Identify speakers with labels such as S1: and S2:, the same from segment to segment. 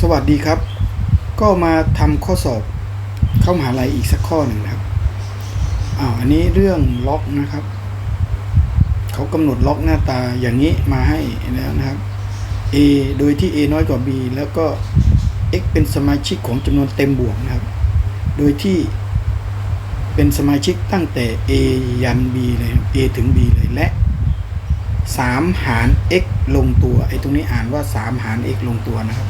S1: สวัสดีครับ ก็มาทำข้อสอบเข้ามหาลัยอีกสักข้อหนึ่งนะครับอ่าอันนี้เรื่องล็อกนะครับ เขากำหนดล็อกหน้าตาอย่างนี้มาให้แล้วนะครับ a โดยที่ a น้อยกว่า b แล้วก็ x เป็นสมาชิกของจำนวนเต็มบวกนะครับ โดยที่เป็นสมาชิกตั้งแต่ a ยัน b เลย a ถึง b เลยและ 3 หาร x ลงตัวไอ้ตรงนี้อ่านว่า 3 หาร x ลงตัวนะครับ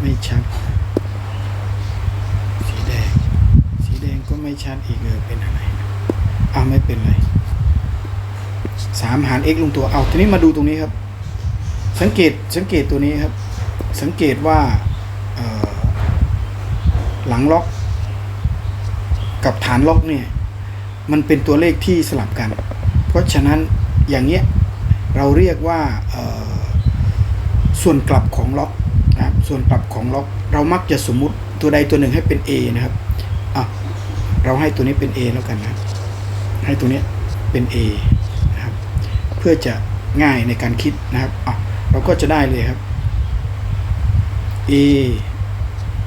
S1: ไม่ชัด สีแดง สีแดงก็ไม่ชัดอีกเออเป็นอะไรอ้าวไม่เป็นไรสามหาร x ลงตัวเอาทีนี้มาดูตรงนี้ครับ สังเกตสังเกตตัวนี้ครับ สังเกตว่าเอ่อ หลังล็อก กับฐานล็อกเนี่ย มันเป็นตัวเลขที่สลับกัน เพราะฉะนั้นอย่างเงี้ยเราเรียกว่าส่วนกลับของล็อกนะครับส่วนกลับของล็อก เรามักจะสมมุติตัวใดตัวหนึ่งให้เป็น A นะครับอะเราให้ตัวนี้เป็น A แล้วกันนะ ให้ตัวนี้เป็น A นะครับ เพื่อจะง่ายในการคิดนะครับอะเราก็จะได้เลยครับ A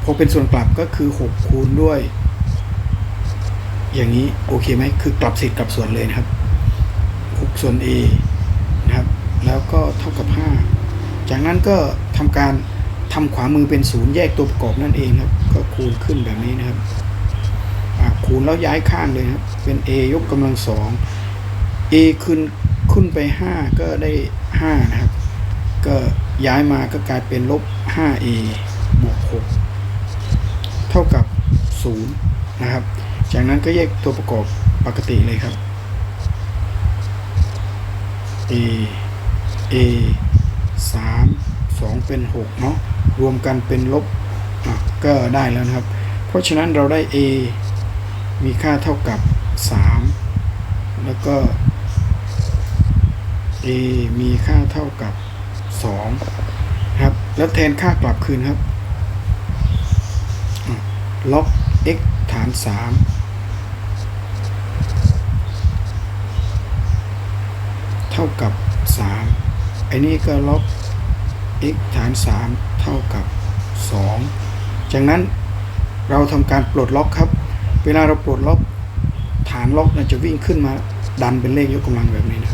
S1: พอเป็นส่วนกลับก็คือ6คูณด้วย อย่างนี้โอเคไหมคือกลับเศษกลับส่วนเลยนะครับ6ส่วน A นะครับ แล้วก็เท่ากับ 5 จากนั้นก็ทำการทำขวามือเป็นศูนย์แยกตัวประกอบนั่นเองครับ ก็คูณขึ้นแบบนี้นะครับคูณแล้วย้ายข้างเลยครับ เป็น a ยกกำลังสอง a ขึ้นขึ้นไป 5 ก็ได้ 5 นะครับ ก็ย้ายมาก็กลายเป็นลบ 5a บวก 6 ท่ากับ 0 นะครับ จากนั้นก็แยกตัวประกอบปกติเลยครับ a a 3 2 เป็น 6 เนาะรวมกันเป็นลบก็ได้แล้วนะครับ เพราะฉะนั้นเราได้ a มีค่าเท่ากับ 3 แล้วก็ a มีค่าเท่ากับ2ครับ แล้วแทนค่ากลับคืนครับ ล็อก x ฐาน 3 เท่ากับ 3 ไอ้นี่ก็ล็อก x ฐาน 3 เท่ากับ 2 จากนั้นเราทำการปลดล็อกครับ เวลาเราปลดล็อกฐานล็อกจะวิ่งขึ้นมาดันเป็นเลขยกกำลังแบบนี้นะ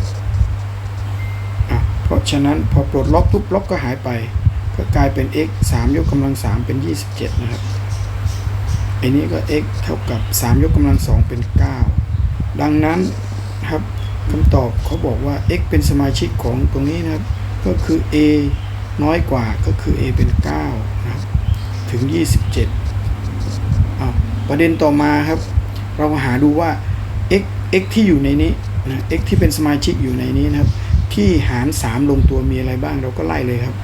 S1: อะเพราะฉะนั้นพอปลดล็อกปุ๊บล็อกก็หายไป ก็กลายเป็น x 3 ยกกำลัง 3 เป็น 27 นะครับ อ้นี้ก็ x เท่ากับ 3 ยกกำลัง2เป็น 9 ดังนั้นครับคำตอบเขาบอกว่า x เป็นสมาชิกของตรงนี้นะครับ ก็คือ a น้อยกว่าก็คือ a เป็น 9 นะครับ ถึง 27อ้าประเด็นต่อมาครับ เราหาดูว่า x x ที่อยู่ในนี้นะ x ที่เป็นสมาชิกอยู่ในนี้นะครับ ที่หาร 3 ลงตัวมีอะไรบ้างเราก็ไล่เลยครับ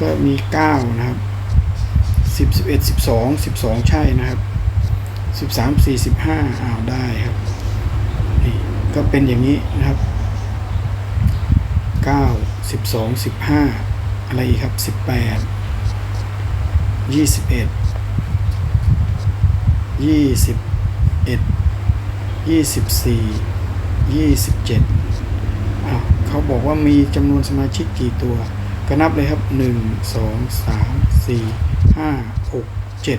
S1: ก็มี 9 นะครับ สิบสิบเอ็ดสิบสองสิบสองใช่นะครับสิบสามสี่สิบห้าอ้าวได้ครับนี่ก็เป็นอย่างนี้นะครับเก้าสิบสองสิบห้าอะไรครับสิบแปดยี่สิบเอ็ดยี่สิบเอ็ดยี่สิบสี่ยี่สิบเจ็ดอ้าวเขาบอกว่ามีจำนวนสมาชิกกี่ตัว ก็นับเลยครับ 1 2 3 4 5 6 7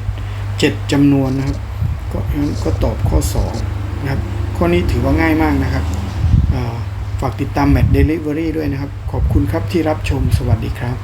S1: 7จำนวนนะครับ ก็งั้นก็ตอบข้อ 2 นะครับ ข้อนี้ถือว่าง่ายมากนะครับฝากติดตามแมทเดลิเวอรี่ด้วยนะครับ ขอบคุณครับที่รับชมสวัสดีครับ